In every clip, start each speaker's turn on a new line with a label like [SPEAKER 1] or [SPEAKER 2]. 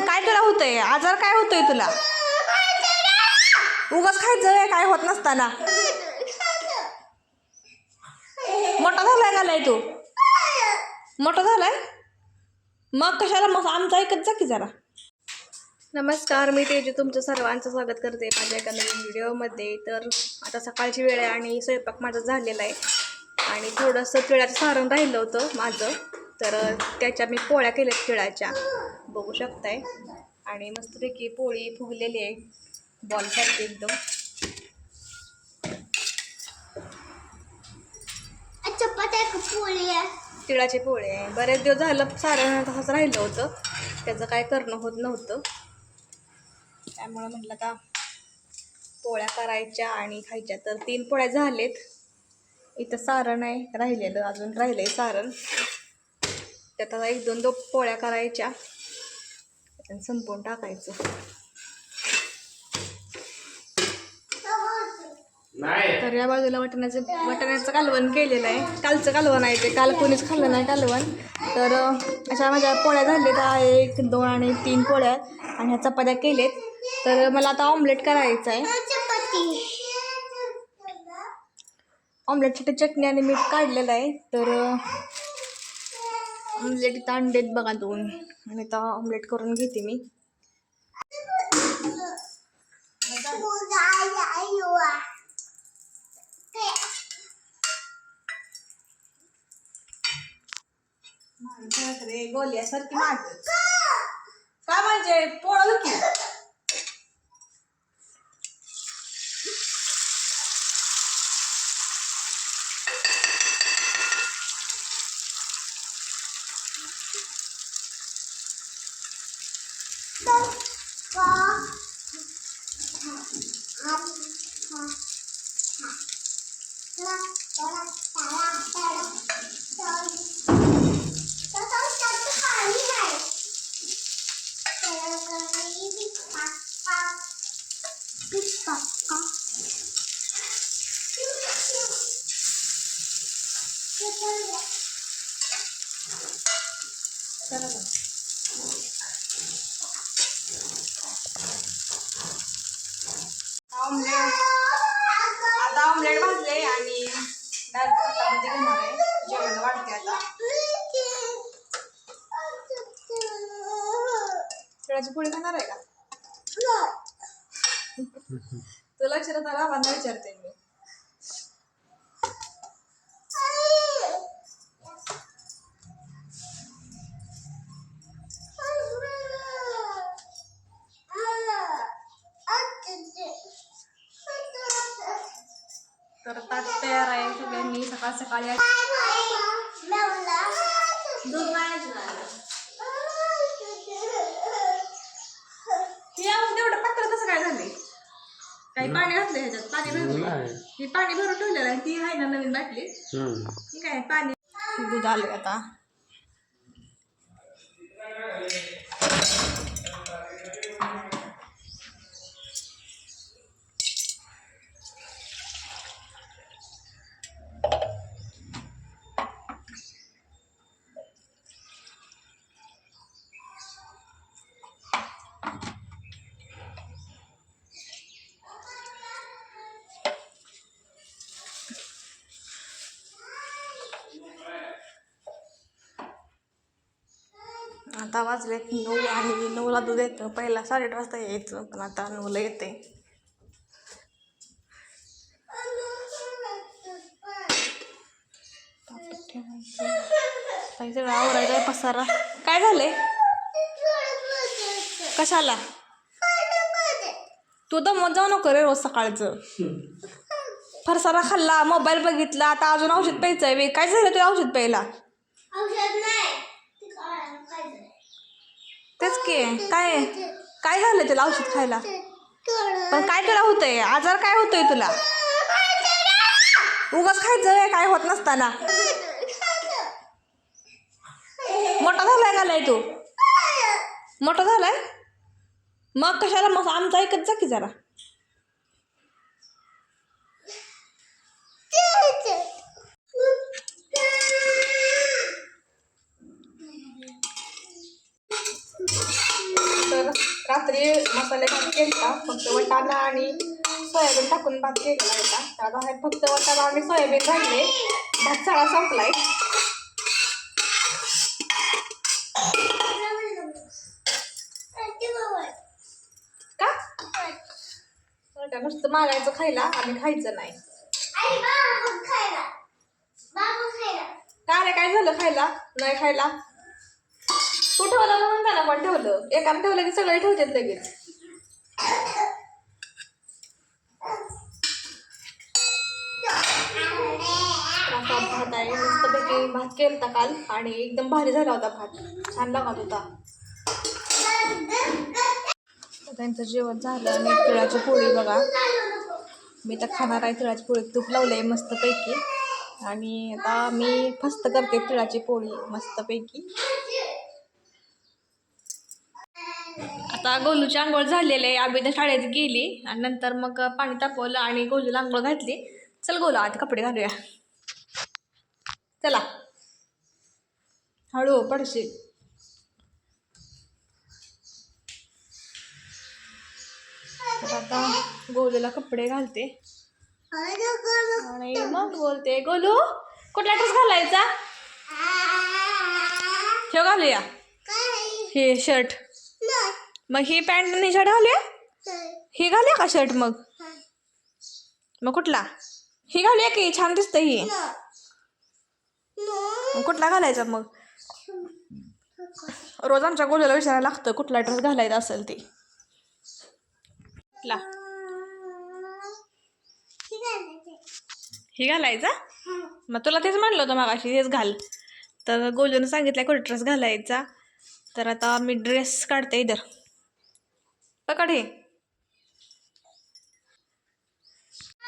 [SPEAKER 1] मग काय तुला होतंय? आजार काय होतोय तुला? उगाच खायचं आहे, काय होत नसताना. मोठा झालाय का नाही तू? मोठा झालाय? मग कशाला मग आमचा ऐकत जा की जरा. नमस्कार मी तेजू. तुमचं सर्वांचं स्वागत करते माझ्या एका नवीन व्हिडिओमध्ये. तर आता सकाळची वेळ आहे आणि स्वयंपाक माझा झालेला आहे. आणि थोडंसं तिळाचं सारण राहिलं होतं माझं. तर त्याच्या मी पोळ्या केल्यात तिळाच्या. बघू शकताय. आणि मस्तपैकी पोळी फुगलेली आहे. बॉलसारखी एकदम. तिळाचे पोळे आहे. बरेच दिवस झालं सारण तसंच राहिलं होतं. त्याचं काय करणं होत नव्हतं. त्यामुळं म्हटलं का पोळ्या करायच्या आणि खायच्या. तर तीन पोळ्या झालेत. इथं सारण आहे राहिलेलं अजून राहिलं आहे सारण. त्यात आता एक दोन दो पोळ्या करायच्या. आणि संपवून टाकायचं. तर या बाजूला वाटण्याचं वाटण्याचं कालवण केलेलं आहे. कालचं कालवण आहे ते. काल कोणीच खाल्लं नाही कालवण. तर अशा माझ्या पोळ्या झालेल्या एक दोन आणि तीन पोळ्या आणि ह्या चपात्या केलेत. तर मला आता ऑमलेट करायचं आहे. ऑमलेटसाठी चटणी आणि मीठ काढलेलं आहे. तर ऑमलेट इथं अंडेत बघा दोन. आणि आता ऑमलेट करून घेते मी. रे गोल्यासारखी माग काय म्हणजे? पोळ की? चला बघ. ऑमलेट आता ऑमलेट भाजले आणि डायरेक्ट ताटामध्ये घेणार आहे. जेवण वाढते आता. तिळाची पोळी खाणार आहे का? तुला विचारत आला आम्हाला विचारते मी. तर ताट तयार आहे सगळ्यांनी सकाळ सकाळी दूध नाही हे आपण तेवढं पातळ कसं काय झालंय काही पाणी घातलं ह्याच्यात पाणी भरलं
[SPEAKER 2] नाही
[SPEAKER 1] ही पाणी भरून ठेवलेलं आहे ती आहे ना नवीन बाटली
[SPEAKER 2] हम्म.
[SPEAKER 1] ठीक आहे पाणी दूध आलं आता आता वाजले नऊ आणि नऊला दूध येतं. पहिला साडेआठ वाजता यायचं पण आता नऊला येते. काही सगळं आहे पसारा. काय झाले कशाला? तू दमत जाऊ नको रे रोज सकाळचं. फरसारा खाल्ला मोबाईल बघितला आता अजून औषध प्यायचं आहे काय झालं तुला औषध प्यायला?
[SPEAKER 3] औषध नाही.
[SPEAKER 1] तेच की. काय काय झालं तुला औषध खायला? पण काय तुला होतंय? आजार काय होतोय तुला? उगाच खायचं काय होत नसताना. मोठा झालाय का नाही तू? मोठा झालाय? मग कशाला? मग आमचं ऐकत जा की जरा. रात्री मसाले भात केला फक्त वटाणा आणि सोयाबीन टाकून भात केलेला होता आता ह्यात फक्त वटाणा आणि सोयाबीन राहिले. भात सगळा संपलाय. का? नुसतं मागायचं खायला आणि खायचं नाही. का रे काय झालं खायला? नाही खायला? तू ठेवलं म्हणून त्याला पण ठेवलं. एकानं ठेवलं की सगळे ठेवतात लगेच. भात आहे. मस्तपैकी भात केलता काल आणि एकदम भारी झाला होता भात. छान लागत होता. त्यांचं जेवण झालं आणि तिळाची पोळी बघा. मी तर खाणार आहे तिळाची पोळी. तूप लावलं आहे मस्तपैकी. आणि आता मी फस्त करते तिळाची पोळी मस्तपैकी. आता गोलूची आंघोळ झालेली आहे. आम्ही शाळेत गेली. आणि नंतर मग पाणी तापवलं आणि गोलूला आंघोळ घातली. चल गोलू आत कपडे घालूया. चला. हळू पडशील तर आता गोलूला कपडे घालते. आणि मग बोलते गोलू कुठला ड्रेस घालायचा? हे घालूया. हे शर्ट मग ही पॅन्ट आणि शर्ट घालूया? ही. घालूया का शर्ट मग? मग कुठला? ही घालूया की? छान दिसतं ही. मग कुठला घालायचा मग? रोज आमच्या गोल्याला विचारायला लागतं कुठला ड्रेस घालायचा असेल ते. कुठला? ही. घालायचा. मग तुला तेच म्हणलं होतं मागाशी हेच घाल. तर गोलूनं सांगितलं कुठे ड्रेस घालायचा? तर आता मी ड्रेस काढते इधर. पकड हे.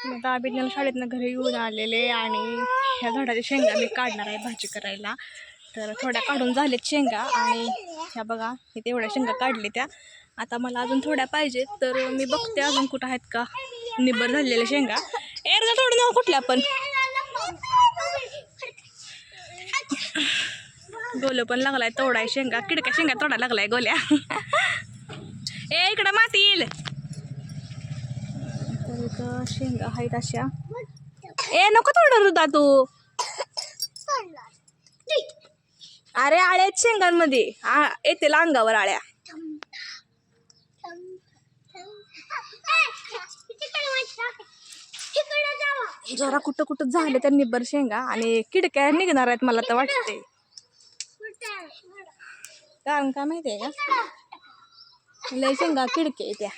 [SPEAKER 1] मग आता अभिज्ञान शाळेतनं घरी येऊन आलेले आणि ह्या झाडाच्या शेंगा मी काढणार आहे भाजी करायला. तर थोड्या काढून झालेत शेंगा आणि ह्या बघा मी तेवढ्या शेंगा काढले त्या. आता मला अजून थोड्या पाहिजेत तर मी बघते अजून कुठं आहेत का. निबर झालेल्या शेंगा. एरगा थोडं नाव कुठल्या पण. गोलं पण लागलाय तोडाय शेंगा. किडक्या शेंगा तोडा लागलाय गोल्या. ए इकडं माती येईल. तर शेंगा आहेत अशा. ए नको तोडू रुदा तू. अरे आळ्या आहेत शेंगांमध्ये. आ येतील अंगावर आळ्या. जरा कुठं कुठं झाले त्या निब्बर शेंगा आणि किडक्या निघणार आहेत मला तर वाटते कारण का माहिती आहे का? लय शेंगा किडके त्या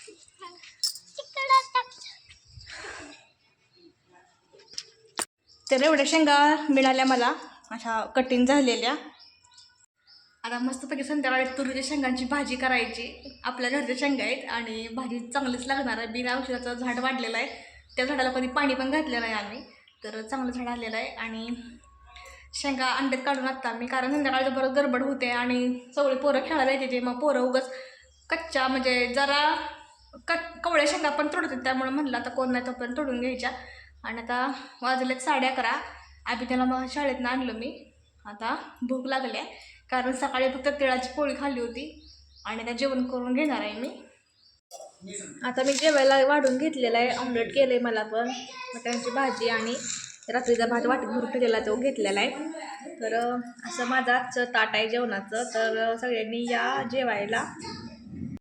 [SPEAKER 1] तर एवढ्या शेंगा मिळाल्या मला. अशा कटिंग झालेल्या. आता मस्तपैकी संध्याकाळी तुरीच्या शेंगांची भाजी करायची. आपल्या घरच्या शेंगा आहेत आणि भाजी चांगलीच लागणार आहे. बिना औषधाचं झाड वाढलेलं आहे. त्या झाडाला कधी पाणी पण घातलेलं आहे आम्ही. तर चांगलं झाड आलेलं आहे आणि शेंगा अंड्यात काढून आत्ता मी कारण संध्याकाळचं बरं गडबड होते आणि सगळे पोरं खेळायला येते मग पोरं उगाच कच्च्या म्हणजे जरा क कवळ्या शेंगा पण तोडतात त्यामुळे म्हणलं आता कोण नाही तोपर्यंत तोडून घ्यायच्या. आणि आता वाजलेत साडे अकरा. आधी त्याला मग शाळेतनं आणलं मी. आता भूक लागली आहे कारण सकाळी फक्त तिळाची पोळी खाल्ली होती आणि त्या जेवण करून घेणार आहे मी. आता मी जेवायला वाढून घेतलेला आहे ऑमलेट केलं आहे मला पण मटणाची भाजी आणि रात्रीचा भात वाटत भरून ठेवलेला तो घेतलेला आहे. तर असं माझं आजचं ताट आहे जेवणाचं. तर सगळ्यांनी या जेवायला.